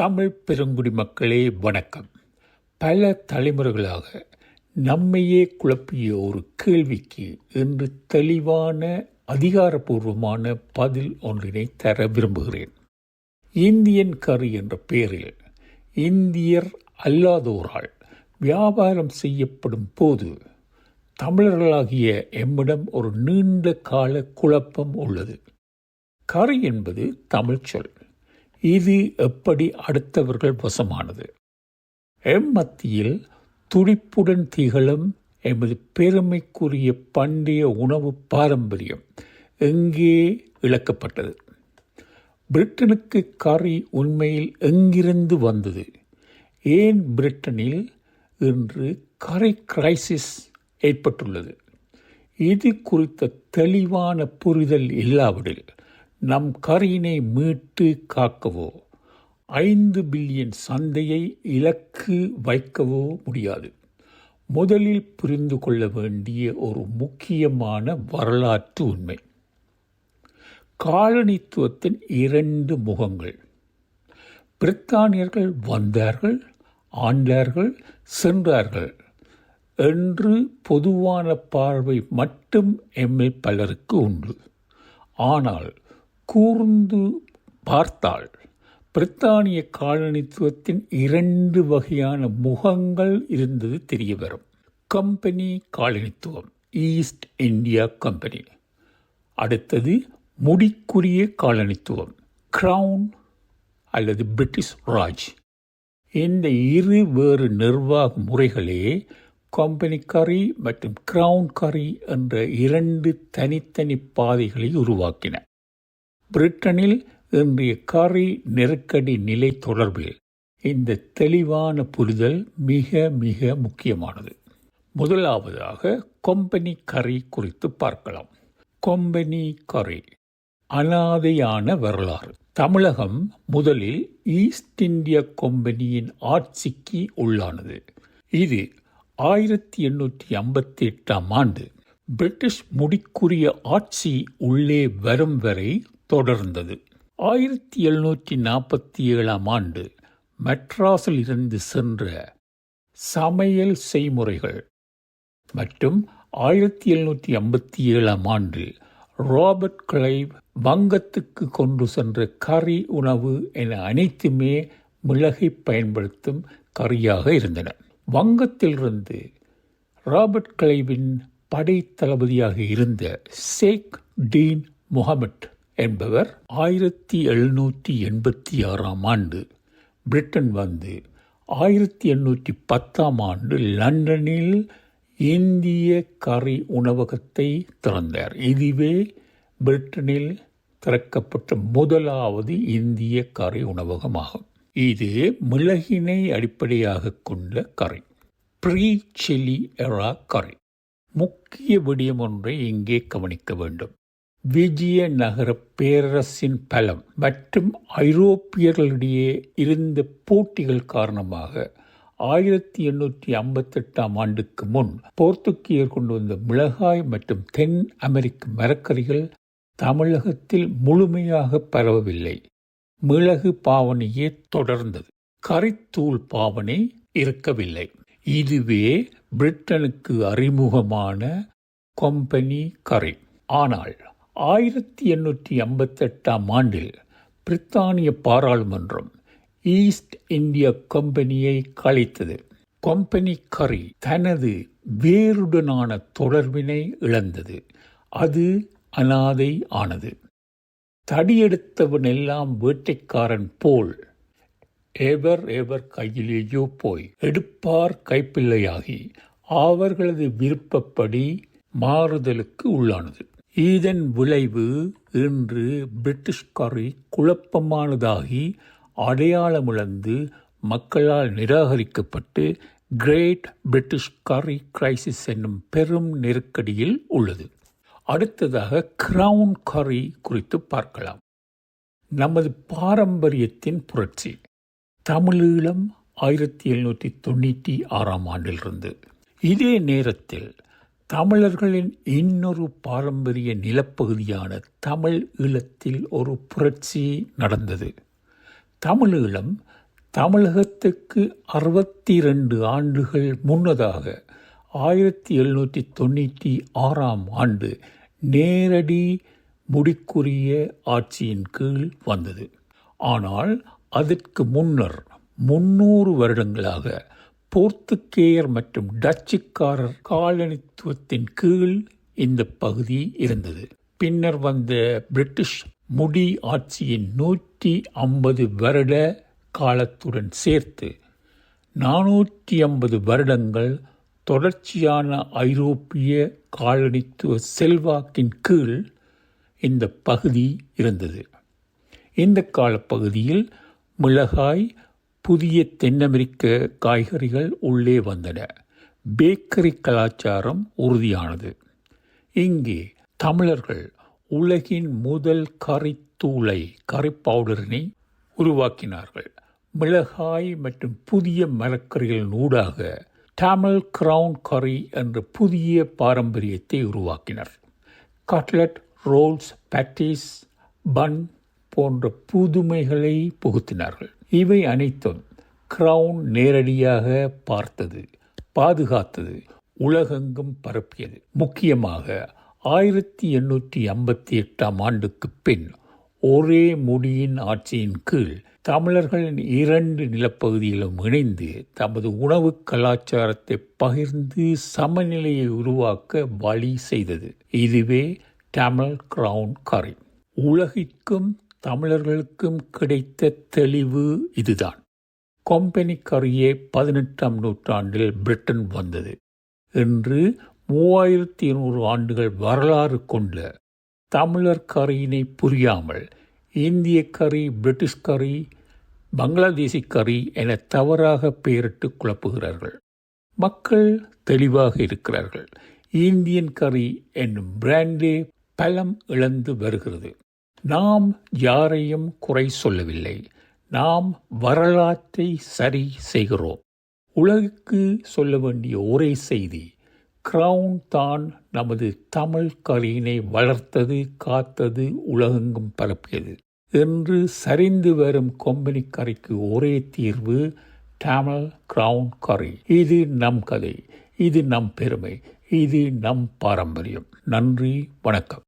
தமிழ் பெருங்குடி மக்களே வணக்கம். பல தலைமுறைகளாக நம்மையே குழப்பிய ஒரு கேள்விக்கு இன்று தெளிவான அதிகாரபூர்வமான பதில் ஒன்றினை தர விரும்புகிறேன். இந்தியன் கறி என்ற பெயரில் இந்தியர் அல்லாதோரால் வியாபாரம் செய்யப்படும் போது தமிழர்களாகிய எம்மிடம் ஒரு நீண்ட கால குழப்பம் உள்ளது. கறி என்பது தமிழ் சொல். இது எப்படி அடுத்தவர்கள் வசமானது? எம் மத்தியில் துடிப்புடன் திகழும் எமது பெருமைக்குரிய பண்டைய உணவு பாரம்பரியம் எங்கே இழக்கப்பட்டது? பிரிட்டனுக்கு கறி உண்மையில் எங்கிருந்து வந்தது? ஏன் பிரிட்டனில் இன்று கரை கிரைசிஸ் ஏற்பட்டுள்ளது? இது குறித்த தெளிவான புரிதல் இல்லாவிடில் நம் கரையினை மீட்டு காக்கவோ? ஐந்து பில்லியன் சந்தையை இலக்கு வைக்கவோ முடியாது. முதலில் புரிந்து கொள்ள வேண்டிய ஒரு முக்கியமான வரலாற்று உண்மை. காலனித்துவத்தின் இரண்டு முகங்கள். பிரித்தானியர்கள் வந்தார்கள் ஆண்டார்கள் சென்றார்கள். என்று பொதுவான பார்வை மட்டும் எம்மில் பலருக்கு உண்டு. ஆனால் கூர்ந்து பார்த்தால் பிரித்தானிய காலனித்துவத்தின் இரண்டு வகையான முகங்கள் இருந்தது தெரிய வரும் கம்பெனி காலனித்துவம் ஈஸ்ட் இந்தியா கம்பெனி அடுத்தது முடிக்குரிய காலனித்துவம் கிரவுன் அல்லது பிரிட்டிஷ் ராஜ் இந்த இரு வேறு நிர்வாக முறைகளே கம்பெனி கரி மற்றும் கிரவுன் கரி என்ற இரண்டு தனித்தனி பாதைகளை உருவாக்கின. பிரிட்டனில் இன்றைய கரி நெருக்கடி நிலை தொடர்பில் இந்த தெளிவான புரிதல் மிக மிக முக்கியமானது. முதலாவதாக கொம்பனி கறி குறித்து பார்க்கலாம். கொம்பனி கறி அனாதையான வரலாறு. தமிழகம் முதலில் ஈஸ்ட் இந்திய கொம்பனியின் ஆட்சிக்கு உள்ளானது. இது ஆயிரத்தி எண்ணூற்றி ஐம்பத்தி எட்டாம் ஆண்டு பிரிட்டிஷ் முடிக்குரிய ஆட்சி உள்ளே வரும் வரை தொடர்ந்தது. ஆயிரத்தி எழுநூற்றி நாற்பத்தி ஏழாம் ஆண்டு மெட்ராஸில் இருந்து சென்ற சமையல் செய்முறைகள் மற்றும் ஆயிரத்தி எழுநூற்றி ஐம்பத்தி ஏழாம் ஆண்டு ராபர்ட் கிளைவ் வங்கத்துக்கு கொண்டு சென்ற கறி உணவு என அனைத்துமே மிளகை பயன்படுத்தும் கறியாக இருந்தன. வங்கத்திலிருந்து ராபர்ட் கிளைவின் படை தளபதியாக இருந்த ஷேக் டீன் முகமட் என்பவர் ஆயிரத்தி எழுநூற்றி எண்பத்தி ஆறாம் ஆண்டு பிரிட்டன் வந்து ஆயிரத்தி எண்ணூற்றி பத்தாம் ஆண்டு லண்டனில் இந்திய கறி உணவகத்தை திறந்தார். இதுவே பிரிட்டனில் திறக்கப்பட்ட முதலாவது இந்திய கறி உணவகமாகும். இது மிளகினை அடிப்படையாக கொண்ட கறி ப்ரீ செலி எரா கறி. முக்கிய விடயம் ஒன்றை இங்கே கவனிக்க வேண்டும். விஜய நகர பேரரசின் பலம் மற்றும் ஐரோப்பியர்களிடையே இருந்த போட்டிகள் காரணமாக ஆயிரத்தி எண்ணூற்றி ஐம்பத்தெட்டாம் ஆண்டுக்கு முன் போர்த்துக்கியர் கொண்டு வந்த மிளகாய் மற்றும் தென் அமெரிக்க மரக்கறிகள் தமிழகத்தில் முழுமையாக பரவவில்லை. மிளகு பாவனையே தொடர்ந்தது. கரித்தூள் பாவனை இருக்கவில்லை. இதுவே பிரிட்டனுக்கு அறிமுகமான கொம்பனி கரை ஆனால் ஆயிரத்தி எண்ணூற்றி ஐம்பத்தெட்டாம் ஆண்டில் பிரித்தானிய பாராளுமன்றம் ஈஸ்ட் இந்தியா கம்பெனியை கலைத்தது. கம்பெனி கரி தனது வேருடனான தொடர்பினை இழந்தது. அது அனாதை ஆனது. தடியெடுத்தவன் எல்லாம் வேட்டைக்காரன் போல் எவர் எவர் கையிலேயோ போய் எடுப்பார் கைப்பிள்ளையாகி அவர்களது விருப்பப்படி மாறுதலுக்கு உள்ளானது. இதன் விளைவு இன்று பிரிட்டிஷ் கரி குழப்பமானதாகி அடையாளமிழந்து மக்களால் நிராகரிக்கப்பட்டு கிரேட் பிரிட்டிஷ் கரி கிரைசிஸ் என்னும் பெரும் நெருக்கடியில் உள்ளது. அடுத்ததாக கிரவுன் கரி குறித்து பார்க்கலாம். நமது பாரம்பரியத்தின் புரட்சி. தமிழீழம் ஆயிரத்தி எழுநூற்றி தொண்ணூற்றி ஆறாம் ஆண்டிலிருந்து. இதே நேரத்தில் தமிழர்களின் இன்னொரு பாரம்பரிய நிலப்பகுதியான தமிழ் ஈழத்தில் ஒரு புரட்சி நடந்தது. தமிழீழம் தமிழகத்துக்கு அறுபத்தி ரெண்டு ஆண்டுகள் முன்னதாக ஆயிரத்தி எழுநூற்றி தொண்ணூற்றி ஆறாம் ஆண்டு நேரடி முடிக்குரிய ஆட்சியின் கீழ் வந்தது. ஆனால் அதற்கு முன்னர் முன்னூறு வருடங்களாக போர்த்துக்கேயர் மற்றும் டச்சுக்காரர் காலனித்துவத்தின் கீழ் இந்த பகுதி இருந்தது. பின்னர் வந்த பிரிட்டிஷ் முடி ஆட்சியின் நூற்றி ஐம்பது வருட காலத்துடன் சேர்த்து நானூற்றி ஐம்பது வருடங்கள் தொடர்ச்சியான ஐரோப்பிய காலனித்துவ செல்வாக்கின் கீழ் இந்த பகுதி இருந்தது. இந்த காலப்பகுதியில் மிளகாய் புதிய தென்னமெரிக்க காய்கறிகள் உள்ளே வந்தன. பேக்கரி கலாச்சாரம் உறுதியானது. இங்கே தமிழர்கள் உலகின் முதல் கறித்தூளை கறி பவுடரினை உருவாக்கினார்கள். மிளகாய் மற்றும் புதிய மரக்கறிகளின் ஊடாக டாமல் கிரவுன் கறி என்ற புதிய பாரம்பரியத்தை உருவாக்கினர். கட்லட் ரோல்ஸ் பேட்டிஸ் பன் போன்ற புதுமைகளை புகுத்தினார்கள். இவை அனைத்தும் கிரவுன் நேரடியாக பார்த்தது பாதுகாத்தது உலகெங்கும் பரப்பியது. முக்கியமாக ஆயிரத்தி எண்ணூற்றி ஐம்பத்தி எட்டாம் ஆண்டுக்கு பின் ஒரே முடியின் ஆட்சியின் கீழ் தமிழர்களின் இரண்டு நிலப்பகுதிகளும் இணைந்து தமது உணவு கலாச்சாரத்தை பகிர்ந்து சமநிலையை உருவாக்க வழி செய்தது. இதுவே தமிழ் கிரவுன் கரை உலகிற்கும் தமிழர்களுக்கும் கிடைத்த தெளிவு இதுதான். கொம்பெனி கரியே பதினெட்டாம் நூற்றாண்டில் பிரிட்டன் வந்தது. என்று மூவாயிரத்தி இருநூறு ஆண்டுகள் வரலாறு கொண்ட தமிழர் கறியினை புரியாமல் இந்திய கறி பிரிட்டிஷ் கறி பங்களாதேசி கறி என தவறாக பெயரிட்டு குழப்புகிறார்கள். மக்கள் தெளிவாக இருக்கிறார்கள். இந்தியன் கறி என்னும் பிராண்டே பலம் இழந்து வருகிறது. நாம் யாரையும் குறை சொல்லவில்லை. நாம் வரலாற்றை சரி செய்கிறோம். உலகுக்கு சொல்ல வேண்டிய ஒரே செய்தி கிரவுன் தான் நமது தமிழ் கரியினை வளர்த்தது காத்தது உலகெங்கும் பரப்பியது. என்று சரிந்து வரும் கொம்பனி கரைக்கு ஒரே தீர்வு தமிழ் கிரவுன் கரை. இது நம் கதை இது நம் பெருமை இது நம் பாரம்பரியம். நன்றி வணக்கம்.